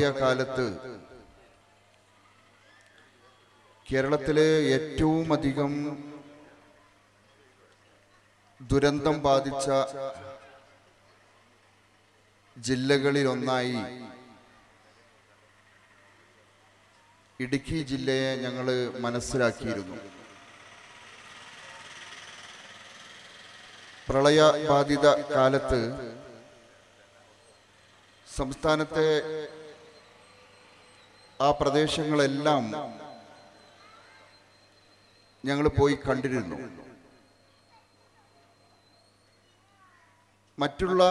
പ്രളയകാലത്ത് കേരളത്തിലെ ഏറ്റവും അധികം ദുരന്തം ബാധിച്ച ജില്ലകളിൽ ഒന്നായി ഇടുക്കി ജില്ലയെ ഞങ്ങൾ മനസ്സിലാക്കിയിരുന്നു. പ്രളയ ബാധിത കാലത്ത് സംസ്ഥാനത്തെ ആ പ്രദേശങ്ങളെല്ലാം ഞങ്ങൾ പോയി കണ്ടിരുന്നു. മറ്റുള്ള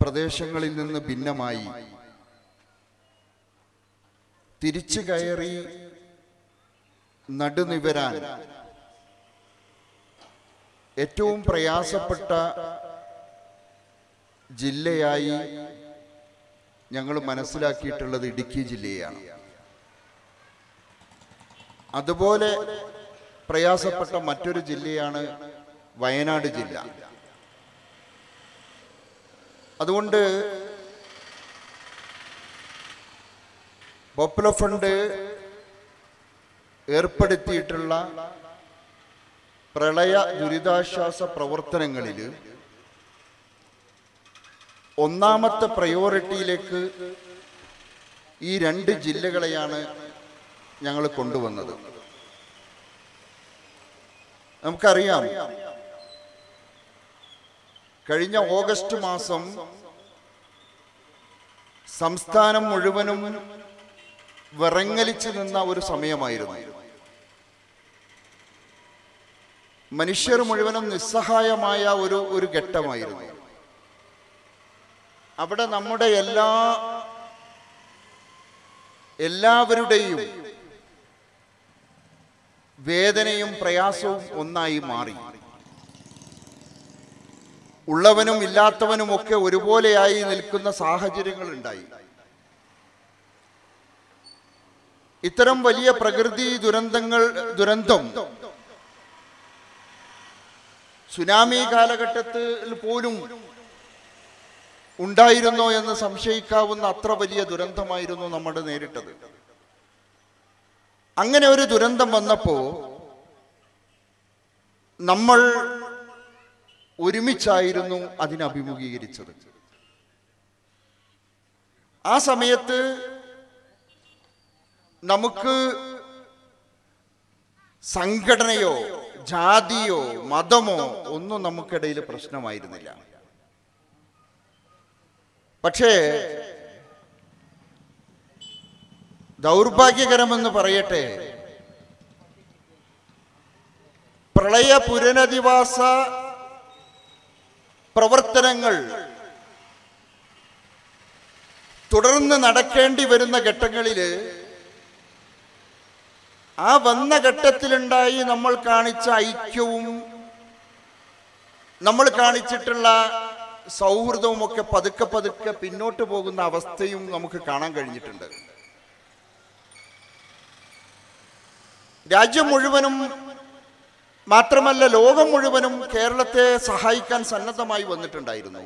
പ്രദേശങ്ങളിൽ നിന്ന് ഭിന്നമായി തിരിച്ചു കയറി നടുനിവരാൻ ഏറ്റവും പ്രയാസപ്പെട്ട ജില്ലയായി ഞങ്ങൾ മനസ്സിലാക്കിയിട്ടുള്ളത് ഇടുക്കി ജില്ലയാണ് അതുപോലെ പ്രയാസപ്പെട്ട മറ്റൊരു ജില്ലയാണ് വയനാട് ജില്ല. അതുകൊണ്ട് പോപ്പുലർ ഫണ്ട് ഏർപ്പെടുത്തിയിട്ടുള്ള പ്രളയ ദുരിതാശ്വാസ പ്രവർത്തനങ്ങളിൽ ഒന്നാമത്തെ പ്രയോറിറ്റിയിലേക്ക് ഈ രണ്ട് ജില്ലകളെയാണ് ഞങ്ങൾ കൊണ്ടുവന്നത്. നമുക്കറിയാം കഴിഞ്ഞ ഓഗസ്റ്റ് മാസം സംസ്ഥാനം മുഴുവനും വിറങ്ങലിച്ചു നിന്ന ഒരു സമയമായിരുന്നു. മനുഷ്യർ മുഴുവനും നിസ്സഹായമായ ഒരു ഒരു ഘട്ടമായിരുന്നു. അവിടെ നമ്മുടെ എല്ലാ എല്ലാവരുടെയും വേദനയും പ്രയാസവും ഒന്നായി മാറി. ഉള്ളവനും ഇല്ലാത്തവനും ഒക്കെ ഒരുപോലെയായി നിൽക്കുന്ന സാഹചര്യങ്ങൾ ഉണ്ടായി ഇത്തരം വലിയ പ്രകൃതി ദുരന്തങ്ങൾ ദുരന്തം സുനാമി കാലഘട്ടത്തിൽ പോലും ഉണ്ടായിരുന്നോ എന്ന് സംശയിക്കാവുന്ന അത്ര വലിയ ദുരന്തമായിരുന്നു നമ്മൾ നേരിട്ടത്. അങ്ങനെ ഒരു ദുരന്തം വന്നപ്പോ നമ്മൾ ഒരുമിച്ചായിരുന്നു അതിനഭിമുഖീകരിച്ചത് ആ സമയത്ത് നമുക്ക് സംഘടനയോ ജാതിയോ മതമോ ഒന്നും നമുക്കിടയിൽ പ്രശ്നമായിരുന്നില്ല. പക്ഷേ ദൗർഭാഗ്യകരമെന്ന് പറയട്ടെ. പ്രളയ പുനരധിവാസ പ്രവർത്തനങ്ങൾ തുടർന്ന് നടക്കേണ്ടി വരുന്ന ഘട്ടങ്ങളിൽ ആ വന്ന ഘട്ടത്തിലുണ്ടായി നമ്മൾ കാണിച്ച ഐക്യവും നമ്മൾ കാണിച്ചിട്ടുള്ള സൗഹൃദവും ഒക്കെ പതുക്കെ പതുക്കെ പിന്നോട്ട് പോകുന്ന അവസ്ഥയും നമുക്ക് കാണാൻ കഴിഞ്ഞിട്ടുണ്ട്. രാജ്യം മുഴുവനും മാത്രമല്ല ലോകം മുഴുവനും കേരളത്തെ സഹായിക്കാൻ സന്നദ്ധമായി വന്നിട്ടുണ്ടായിരുന്നു.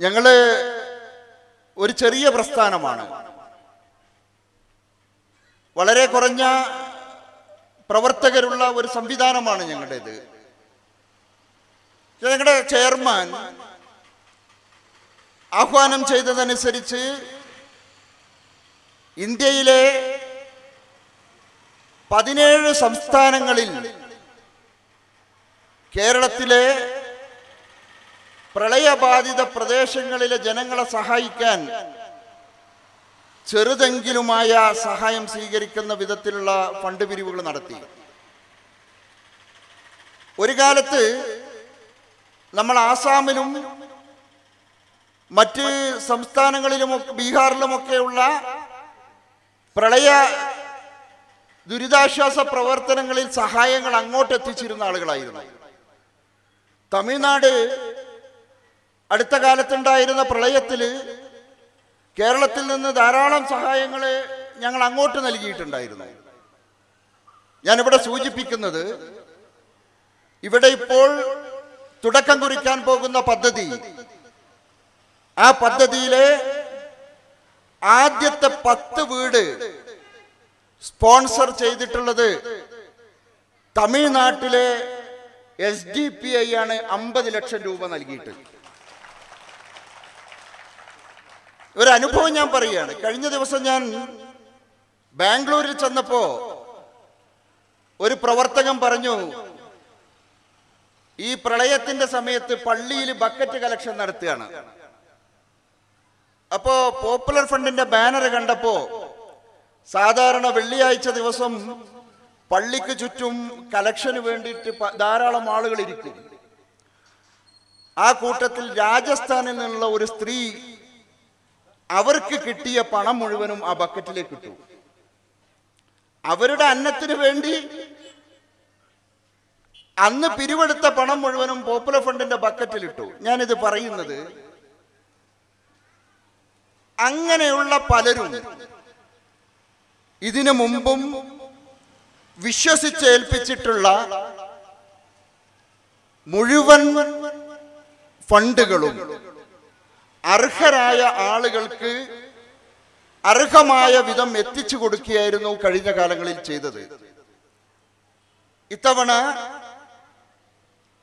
ഞങ്ങൾ ഒരു ചെറിയ പ്രസ്ഥാനമാണ്. വളരെ കുറഞ്ഞ പ്രവർത്തകരുള്ള ഒരു സംവിധാനമാണ് ഞങ്ങളുടേത്. ഞങ്ങളുടെ ചെയർമാൻ. ആഹ്വാനം ചെയ്തതനുസരിച്ച് ഇന്ത്യയിലെ പതിനേഴ് സംസ്ഥാനങ്ങളിൽ കേരളത്തിലെ പ്രളയബാധിത പ്രദേശങ്ങളിലെ ജനങ്ങളെ സഹായിക്കാൻ ചെറുതെങ്കിലുമായ സഹായം സ്വീകരിക്കുന്ന വിധത്തിലുള്ള ഫണ്ട് പിരിവുകൾ നടത്തി. ഒരു കാലത്ത് നമ്മൾ ആസാമിലും മറ്റ് സംസ്ഥാനങ്ങളിലും ബീഹാറിലുമൊക്കെയുള്ള പ്രളയ ദുരിതാശ്വാസ പ്രവർത്തനങ്ങളിൽ സഹായങ്ങൾ അങ്ങോട്ട് എത്തിച്ചിരുന്ന ആളുകളായിരുന്നു. തമിഴ്നാട് അടുത്ത കാലത്തുണ്ടായിരുന്ന പ്രളയത്തിൽ കേരളത്തിൽ നിന്ന് ധാരാളം സഹായങ്ങൾ ഞങ്ങൾ അങ്ങോട്ട് നൽകിയിട്ടുണ്ടായിരുന്നു. ഞാനിവിടെ സൂചിപ്പിക്കുന്നത് ഇവിടെ ഇപ്പോൾ തുടക്കം കുറിക്കാൻ പോകുന്ന പദ്ധതി. ആ പദ്ധതിയിലെ ആദ്യത്തെ പത്ത് വീട് സ്പോൺസർ ചെയ്തിട്ടുള്ളത് തമിഴ്നാട്ടിലെ എസ് ഡി പി ഐ ആണ് അമ്പത് ലക്ഷം രൂപ നൽകിയിട്ട്. ഒരു അനുഭവം ഞാൻ പറയുകയാണ്. കഴിഞ്ഞ ദിവസം ഞാൻ ബാംഗ്ലൂരിൽ ചെന്നപ്പോ ഒരു പ്രവർത്തകൻ പറഞ്ഞു ഈ പ്രളയത്തിന്റെ സമയത്ത് പള്ളിയിൽ ബക്കറ്റ് കളക്ഷൻ നടത്തുകയാണ്. അപ്പോ പോപ്പുലർ ഫണ്ടിന്റെ ബാനർ കണ്ടപ്പോ സാധാരണ വെള്ളിയാഴ്ച ദിവസം പള്ളിക്ക് ചുറ്റും കലക്ഷന് വേണ്ടിയിട്ട് ധാരാളം ആളുകൾ ഇരിക്കും. ആ കൂട്ടത്തിൽ രാജസ്ഥാനിൽ നിന്നുള്ള ഒരു സ്ത്രീ അവർക്ക് കിട്ടിയ പണം മുഴുവനും ആ ബക്കറ്റിലേക്ക് ഇട്ടു. അവരുടെ അന്നത്തിന് വേണ്ടി അന്ന് പിരിവെടുത്ത പണം മുഴുവനും പോപ്പുലർ ഫണ്ടിന്റെ ബക്കറ്റിലിട്ടു. ഞാനിത് പറയുന്നത് അങ്ങനെയുള്ള പലരും ഇതിനു മുമ്പും വിശ്വസിച്ചേൽപ്പിച്ചിട്ടുള്ള മുഴുവൻ ഫണ്ടുകളും അർഹരായ ആളുകൾക്ക് അർഹമായ വിധം എത്തിച്ചു കൊടുക്കുകയായിരുന്നു കഴിഞ്ഞ കാലങ്ങളിൽ ചെയ്തത്. ഇത്തവണ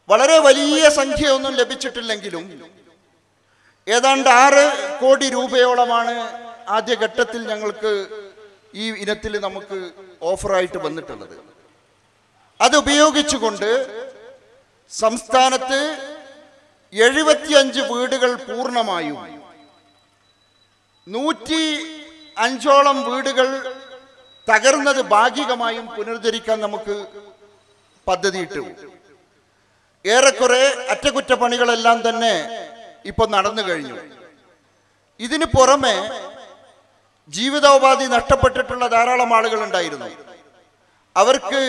വളരെ വലിയ സംഖ്യയൊന്നും ലഭിച്ചിട്ടില്ലെങ്കിലും ഏതാണ്ട് ആറ് കോടി രൂപയോളമാണ് ആദ്യഘട്ടത്തിൽ ഞങ്ങൾക്ക് ഈ ഇനത്തിൽ നമുക്ക് ഓഫറായിട്ട് വന്നിട്ടുള്ളത്. അത് ഉപയോഗിച്ചുകൊണ്ട് സംസ്ഥാനത്ത് എഴുപത്തിയഞ്ച് വീടുകൾ പൂർണമായും നൂറ്റി അഞ്ചോളം വീടുകൾ തകർന്നത് ഭാഗികമായും പുനരുദ്ധരിക്കാൻ നമുക്ക് പദ്ധതിയിട്ടു. ഏറെക്കുറെ അറ്റകുറ്റപ്പണികളെല്ലാം തന്നെ ഇപ്പൊ നടന്നു കഴിഞ്ഞു. ഇതിനു പുറമെ ജീവിതോപാധി നഷ്ടപ്പെട്ടിട്ടുള്ള ധാരാളം ആളുകൾ ഉണ്ടായിരുന്നു. അവർക്ക്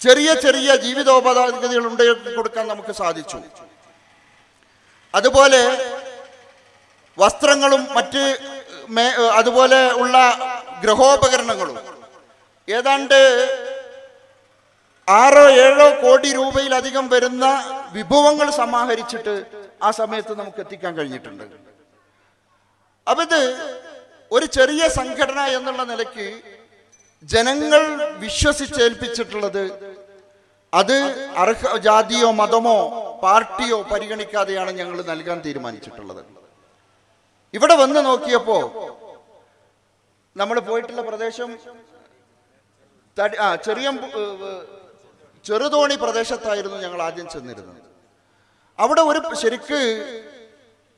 ചെറിയ ചെറിയ ജീവിതോപാധികൾ ഉണ്ടാക്കി കൊടുക്കാൻ നമുക്ക് സാധിച്ചു. അതുപോലെ വസ്ത്രങ്ങളും മറ്റ് അതുപോലെ ഉള്ള ഗ്രഹോപകരണങ്ങളും ഏതാണ്ട് ആറോ ഏഴോ കോടി രൂപയിലധികം വരുന്ന വിഭവങ്ങൾ സമാഹരിച്ചിട്ട് ആ സമയത്ത് നമുക്ക് എത്തിക്കാൻ കഴിഞ്ഞിട്ടുണ്ട്. അപ്പത് ഒരു ചെറിയ സംഘടന എന്നുള്ള നിലയ്ക്ക് ജനങ്ങൾ വിശ്വസിച്ചേൽപ്പിച്ചിട്ടുള്ളത് അത് അർഹ ജാതിയോ മതമോ പാർട്ടിയോ പരിഗണിക്കാതെയാണ് ഞങ്ങൾ നൽകാൻ തീരുമാനിച്ചിട്ടുള്ളത്. ഇവിടെ വന്ന് നോക്കിയപ്പോ നമ്മൾ പോയിട്ടുള്ള പ്രദേശം ആ ചെറിയ ചെറുതോണി പ്രദേശത്തായിരുന്നു ഞങ്ങൾ ആദ്യം ചെന്നിരുന്നത്. അവിടെ ഒരു ശരിക്ക്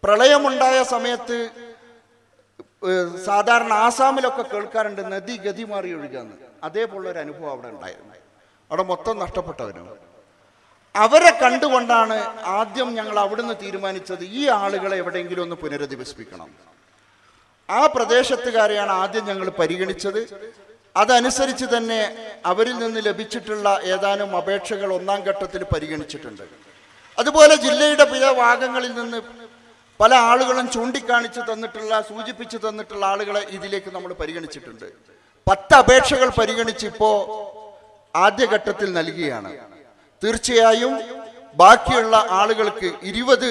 പ്രളയമുണ്ടായ സമയത്ത് സാധാരണ ആസാമിലൊക്കെ കേൾക്കാറുണ്ട് നദി ഗതി മാറി ഒഴുകാന്ന്. അതേപോലുള്ള ഒരു അനുഭവം അവിടെ ഉണ്ടായിരുന്നു. അവിടെ മൊത്തം നഷ്ടപ്പെട്ടവരും. അവരെ കണ്ടുകൊണ്ടാണ് ആദ്യം ഞങ്ങൾ അവിടുന്ന് തീരുമാനിച്ചത് ഈ ആളുകളെ എവിടെയെങ്കിലും ഒന്ന് പുനരധിവസിപ്പിക്കണം. ആ പ്രദേശത്തുകാരെയാണ് ആദ്യം ഞങ്ങൾ പരിഗണിച്ചത്. അതനുസരിച്ച് തന്നെ അവരിൽ നിന്ന് ലഭിച്ചിട്ടുള്ള ഏതാനും അപേക്ഷകൾ ഒന്നാം ഘട്ടത്തിൽ പരിഗണിച്ചിട്ടുണ്ട്. അതുപോലെ ജില്ലയുടെ പല ഭാഗങ്ങളിൽ നിന്ന് പല ആളുകളും ചൂണ്ടിക്കാണിച്ച് തന്നിട്ടുള്ള സൂചിപ്പിച്ചു തന്നിട്ടുള്ള ആളുകളെ ഇതിലേക്ക് നമ്മൾ പരിഗണിച്ചിട്ടുണ്ട്. പത്ത് അപേക്ഷകൾ പരിഗണിച്ച് ഇപ്പോ ആദ്യഘട്ടത്തിൽ നൽകിയാണ്. തീർച്ചയായും ബാക്കിയുള്ള ആളുകൾക്ക് ഇരുപത്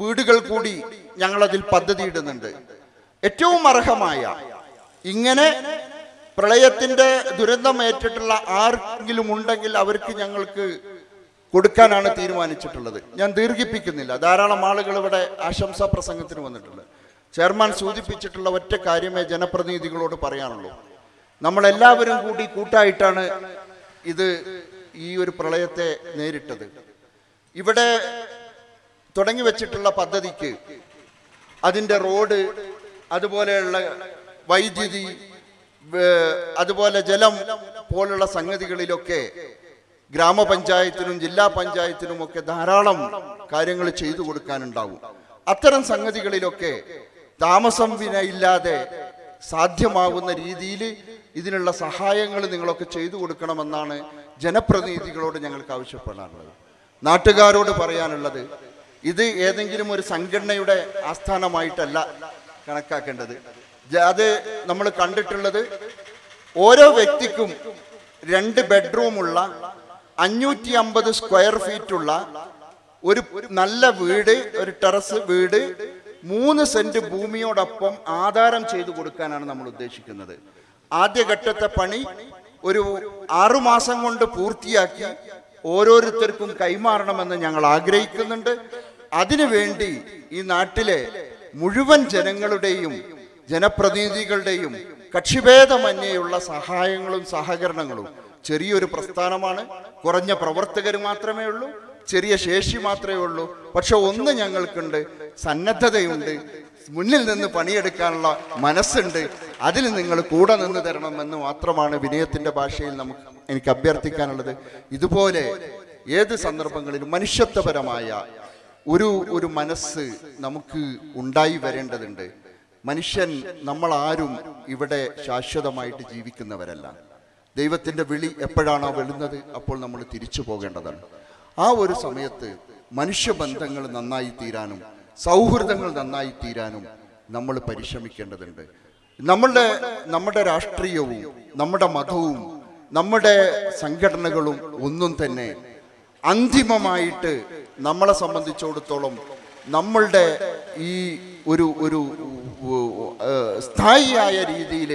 വീടുകൾ കൂടി ഞങ്ങളതിൽ പദ്ധതിയിടുന്നുണ്ട്. ഏറ്റവും അർഹമായ ഇങ്ങനെ പ്രളയത്തിന്റെ ദുരന്തം ഏറ്റിട്ടുള്ള ആർക്കെങ്കിലും ഉണ്ടെങ്കിൽ അവർക്ക് ഞങ്ങൾക്ക് കൊടുക്കാനാണ് തീരുമാനിച്ചിട്ടുള്ളത്. ഞാൻ ദീർഘിപ്പിക്കുന്നില്ല. ധാരാളം ആളുകൾ ഇവിടെ ആശംസാ പ്രസംഗത്തിന് വന്നിട്ടുണ്ട്. ചെയർമാൻ സൂചിപ്പിച്ചിട്ടുള്ള ഒറ്റ കാര്യമേ ജനപ്രതിനിധികളോട് പറയാനുള്ളൂ. നമ്മളെല്ലാവരും കൂടി കൂട്ടായിട്ടാണ് ഇത് ഈ ഒരു പ്രളയത്തെ നേരിട്ടത്. ഇവിടെ തുടങ്ങി വെച്ചിട്ടുള്ള പദ്ധതിക്ക് അതിന്റെ റോഡ് അതുപോലെയുള്ള വൈദ്യുതി അതുപോലെ ജലം പോലുള്ള സംഗതികളിലൊക്കെ ഗ്രാമപഞ്ചായത്തിനും ജില്ലാ പഞ്ചായത്തിനും ഒക്കെ ധാരാളം കാര്യങ്ങൾ ചെയ്തു കൊടുക്കാനുണ്ടാവും. അത്തരം സംഗതികളിലൊക്കെ താമസം വിനയില്ലാതെ സാധ്യമാകുന്ന രീതിയിൽ ഇതിനുള്ള സഹായങ്ങൾ നിങ്ങളൊക്കെ ചെയ്തു കൊടുക്കണമെന്നാണ് ജനപ്രതിനിധികളോട് ഞങ്ങൾക്ക് ആവശ്യപ്പെടാനുള്ളത്. നാട്ടുകാരോട് പറയാനുള്ളത് ഇത് ഏതെങ്കിലും ഒരു സംഘടനയുടെ ആസ്ഥാനമായിട്ടല്ല കണക്കാക്കേണ്ടത്. അത് നമ്മൾ കണ്ടിട്ടുള്ളത് ഓരോ വ്യക്തിക്കും രണ്ട് ബെഡ്റൂമുള്ള അഞ്ഞൂറ്റി അമ്പത് സ്ക്വയർ ഫീറ്റ് ഉള്ള ഒരു നല്ല വീട് ഒരു ടെറസ് വീട് മൂന്ന് സെന്റ് ഭൂമിയോടൊപ്പം ആധാരം ചെയ്തു കൊടുക്കാനാണ് നമ്മൾ ഉദ്ദേശിക്കുന്നത്. ആദ്യഘട്ടത്തെ പണി ഒരു ആറുമാസം കൊണ്ട് പൂർത്തിയാക്കി ഓരോരുത്തർക്കും കൈമാറണമെന്ന് ഞങ്ങൾ ആഗ്രഹിക്കുന്നുണ്ട്. അതിനുവേണ്ടി ഈ നാട്ടിലെ മുഴുവൻ ജനങ്ങളുടെയും ജനപ്രതിനിധികളുടെയും കക്ഷിഭേദമന്യേയുള്ള സഹായങ്ങളും സഹകരണങ്ങളും ചെറിയൊരു പ്രസ്ഥാനമാണ്. കുറഞ്ഞ പ്രവർത്തകർ മാത്രമേ ഉള്ളൂ ചെറിയ ശേഷി മാത്രമേ ഉള്ളൂ. പക്ഷെ ഒന്ന് ഞങ്ങൾക്കുണ്ട് സന്നദ്ധതയുണ്ട് മുന്നിൽ നിന്ന് പണിയെടുക്കാനുള്ള മനസ്സുണ്ട് അതിൽ നിങ്ങൾ കൂടെ നിന്ന് തരണമെന്ന് മാത്രമാണ് വിനയത്തിന്റെ ഭാഷയിൽ നമുക്ക് എനിക്ക് അഭ്യർത്ഥിക്കാനുള്ളത്. ഇതുപോലെ ഏത് സന്ദർഭങ്ങളിലും മനുഷ്യത്വപരമായ ഒരു ഒരു മനസ്സ് നമുക്ക് ഉണ്ടായി വരേണ്ടതുണ്ട്. മനുഷ്യൻ നമ്മൾ ആരും ഇവിടെ ശാശ്വതമായിട്ട് ജീവിക്കുന്നവരല്ല. ദൈവത്തിന്റെ വിളി എപ്പോഴാണോ വെളുന്നത് അപ്പോൾ നമ്മൾ തിരിച്ചു പോകേണ്ടതാണ്. ആ ഒരു സമയത്ത് മനുഷ്യബന്ധങ്ങൾ നന്നായി തീരാനും സൗഹൃദങ്ങൾ നന്നായി തീരാനും നമ്മൾ പരിശ്രമിക്കേണ്ടതുണ്ട്. നമ്മളുടെ നമ്മുടെ രാഷ്ട്രീയവും നമ്മുടെ മതവും നമ്മുടെ സംഘടനകളും ഒന്നും തന്നെ അന്തിമമായിട്ട് നമ്മളെ സംബന്ധിച്ചിടത്തോളം നമ്മളുടെ ഈ ഒരു ഒരു സ്ഥായിയായ രീതിയിൽ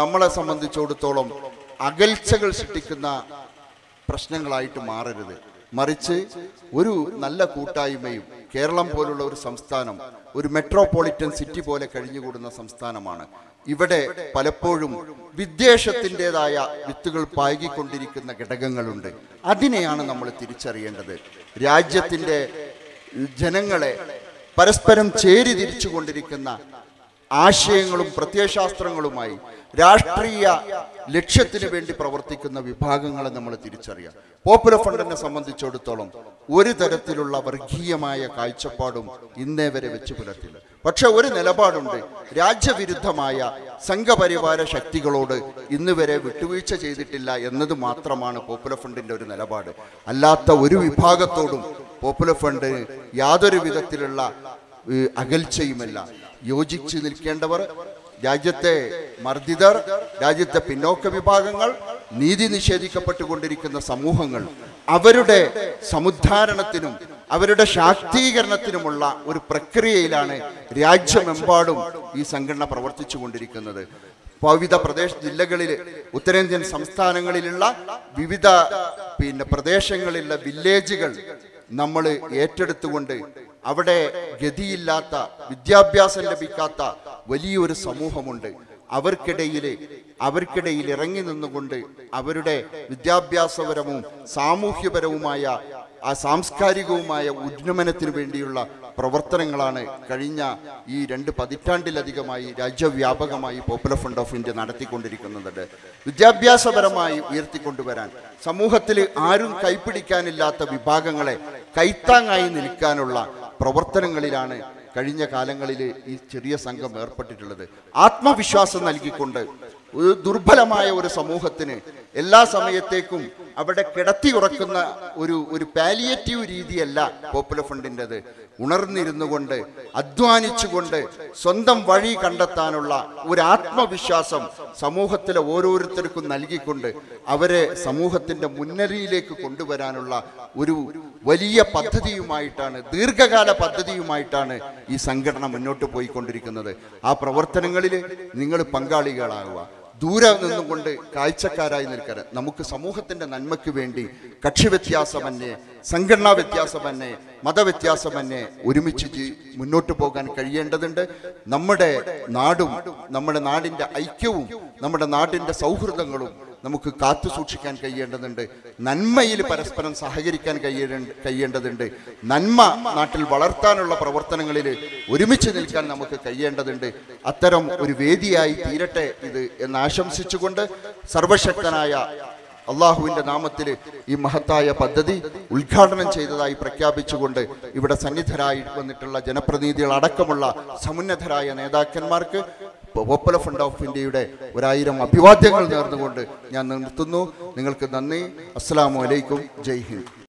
നമ്മളെ സംബന്ധിച്ചിടത്തോളം അകൽച്ചകൾ സൃഷ്ടിക്കുന്ന പ്രശ്നങ്ങളായിട്ട് മാറരുത്. മറിച്ച് ഒരു നല്ല കൂട്ടായ്മയും കേരളം പോലുള്ള ഒരു സംസ്ഥാനം ഒരു മെട്രോപൊളിറ്റൻ സിറ്റി പോലെ കഴിഞ്ഞുകൂടുന്ന സംസ്ഥാനമാണ്. ഇവിടെ പലപ്പോഴും വിദ്വേഷത്തിന്റെതായ വിത്തുകൾ പായകിക്കൊണ്ടിരിക്കുന്ന ഘടകങ്ങളുണ്ട്. അതിനെയാണ് നമ്മൾ തിരിച്ചറിയേണ്ടത്. രാജ്യത്തിന്റെ ജനങ്ങളെ പരസ്പരം ചേരി തിരിച്ചുകൊണ്ടിരിക്കുന്ന ആശയങ്ങളും പ്രത്യയശാസ്ത്രങ്ങളുമായി രാഷ്ട്രീയ ലക്ഷ്യത്തിന് വേണ്ടി പ്രവർത്തിക്കുന്ന വിഭാഗങ്ങളെ നമ്മൾ തിരിച്ചറിയാം. പോപ്പുലർ ഫണ്ടിനെ സംബന്ധിച്ചിടത്തോളം ഒരു തരത്തിലുള്ള വർഗീയമായ കാഴ്ചപ്പാടും ഇന്നേ വരെ വെച്ച് പുലർത്തില്ല. പക്ഷെ ഒരു നിലപാടുണ്ട്. രാജ്യവിരുദ്ധമായ സംഘപരിവാര ശക്തികളോട് ഇന്ന് വരെ വിട്ടുവീഴ്ച ചെയ്തിട്ടില്ല എന്നത് മാത്രമാണ് പോപ്പുലർ ഫണ്ടിന്റെ ഒരു നിലപാട്. അല്ലാത്ത ഒരു വിഭാഗത്തോടും പോപ്പുലർ ഫ്രണ്ട് യാതൊരു വിധത്തിലുള്ള അകൽച്ചയുമല്ല. യോജിച്ച് നിൽക്കേണ്ടവർ രാജ്യത്തെ മർദ്ദിതർ രാജ്യത്തെ പിന്നോക്ക വിഭാഗങ്ങൾ നീതി നിഷേധിക്കപ്പെട്ടുകൊണ്ടിരിക്കുന്ന സമൂഹങ്ങൾ അവരുടെ സമുദ്ധാരണത്തിനും അവരുടെ ശാക്തീകരണത്തിനുമുള്ള ഒരു പ്രക്രിയയിലാണ് രാജ്യമെമ്പാടും ഈ സംഘടന പ്രവർത്തിച്ചു കൊണ്ടിരിക്കുന്നത് വിവിധ പ്രദേശ ജില്ലകളിൽ ഉത്തരേന്ത്യൻ സംസ്ഥാനങ്ങളിലുള്ള വിവിധ പിന്നെ പ്രദേശങ്ങളിലുള്ള വില്ലേജുകൾ നമ്മൾ ഏറ്റെടുത്തുകൊണ്ട് അവിടെ ഗതിയില്ലാത്ത വിദ്യാഭ്യാസം ലഭിക്കാത്ത വലിയൊരു സമൂഹമുണ്ട്. അവർക്കിടയിൽ അവർക്കിടയിൽ ഇറങ്ങി നിന്നുകൊണ്ട് അവരുടെ വിദ്യാഭ്യാസപരവും സാമൂഹ്യപരവുമായ ആ സാംസ്കാരികവുമായ ഉന്നമനത്തിനു വേണ്ടിയുള്ള പ്രവർത്തനങ്ങളാണ് കഴിഞ്ഞ ഈ രണ്ട് പതിറ്റാണ്ടിലധികമായി രാജ്യവ്യാപകമായി പോപ്പുലർ ഫണ്ട് ഓഫ് ഇന്ത്യ നടത്തിക്കൊണ്ടിരിക്കുന്നുണ്ട്. വിദ്യാഭ്യാസപരമായി ഉയർത്തിക്കൊണ്ടുവരാൻ സമൂഹത്തിൽ ആരും കൈപ്പിടിക്കാനില്ലാത്ത വിഭാഗങ്ങളെ കൈത്താങ്ങായി നിൽക്കാനുള്ള പ്രവർത്തനങ്ങളിലാണ് കഴിഞ്ഞ കാലങ്ങളിൽ ഈ ചെറിയ സംഘം ഏർപ്പെട്ടിട്ടുള്ളത്. ആത്മവിശ്വാസം നൽകിക്കൊണ്ട് ഒരു ദുർബലമായ ഒരു സമൂഹത്തിന് എല്ലാ സമയത്തേക്കും അവിടെ കിടത്തി ഉറക്കുന്ന ഒരു ഒരു പാലിയേറ്റീവ് രീതിയല്ല പോപ്പുലർ ഫണ്ടിന്റെത് ഉണർന്നിരുന്നു കൊണ്ട് അധ്വാനിച്ചുകൊണ്ട് സ്വന്തം വഴി കണ്ടെത്താനുള്ള ഒരു ആത്മവിശ്വാസം സമൂഹത്തിലെ ഓരോരുത്തർക്കും നൽകിക്കൊണ്ട് അവരെ സമൂഹത്തിന്റെ മുന്നറിയിലേക്ക് കൊണ്ടുവരാനുള്ള ഒരു വലിയ പദ്ധതിയുമായിട്ടാണ് ദീർഘകാല പദ്ധതിയുമായിട്ടാണ് ഈ സംഘടന മുന്നോട്ട് പോയിക്കൊണ്ടിരിക്കുന്നത്. ആ പ്രവർത്തനങ്ങളിൽ നിങ്ങൾ പങ്കാളികളാകുക. ദൂരെ നിന്നുകൊണ്ട് കാഴ്ചക്കാരായി നിൽക്കാൻ നമുക്ക് സമൂഹത്തിന്റെ നന്മയ്ക്ക് വേണ്ടി കക്ഷി വ്യത്യാസമന്യേ സംഘടനാ വ്യത്യാസമന്യേ മതവ്യത്യാസമന്യേ ഒരുമിച്ച് മുന്നോട്ട് പോകാൻ കഴിയേണ്ടതുണ്ട്. നമ്മുടെ നാടും നമ്മുടെ നാടിന്റെ ഐക്യവും നമ്മുടെ നാടിന്റെ സൗഹൃദങ്ങളും നമുക്ക് കാത്തു സൂക്ഷിക്കാൻ കഴിയേണ്ടതുണ്ട്. നന്മയിൽ പരസ്പരം സഹകരിക്കാൻ കഴിയേണ്ട കഴിയേണ്ടതുണ്ട്. നന്മ നാട്ടിൽ വളർത്താനുള്ള പ്രവർത്തനങ്ങളിൽ ഒരുമിച്ച് നിൽക്കാൻ നമുക്ക് കഴിയേണ്ടതുണ്ട്. അത്തരം ഒരു വേദിയായി തീരട്ടെ ഇത് എന്ന് ആശംസിച്ചുകൊണ്ട് സർവശക്തനായ അള്ളാഹുവിന്റെ നാമത്തിൽ ഈ മഹത്തായ പദ്ധതി ഉദ്ഘാടനം ചെയ്തതായി പ്രഖ്യാപിച്ചുകൊണ്ട് ഇവിടെ സന്നിധരായി വന്നിട്ടുള്ള ജനപ്രതിനിധികൾ അടക്കമുള്ള സമുന്നതരായ നേതാക്കന്മാർക്ക് പോപ്പുലർ ഫണ്ട് ഓഫ് ഇന്ത്യയുടെ ഒരായിരം അഭിവാദ്യങ്ങൾ നേർന്നുകൊണ്ട് ഞാൻ നിർത്തുന്നു. നിങ്ങൾക്ക് നന്ദി. അസ്സാം വലൈക്കും ജയ് ഹിന്ദ്.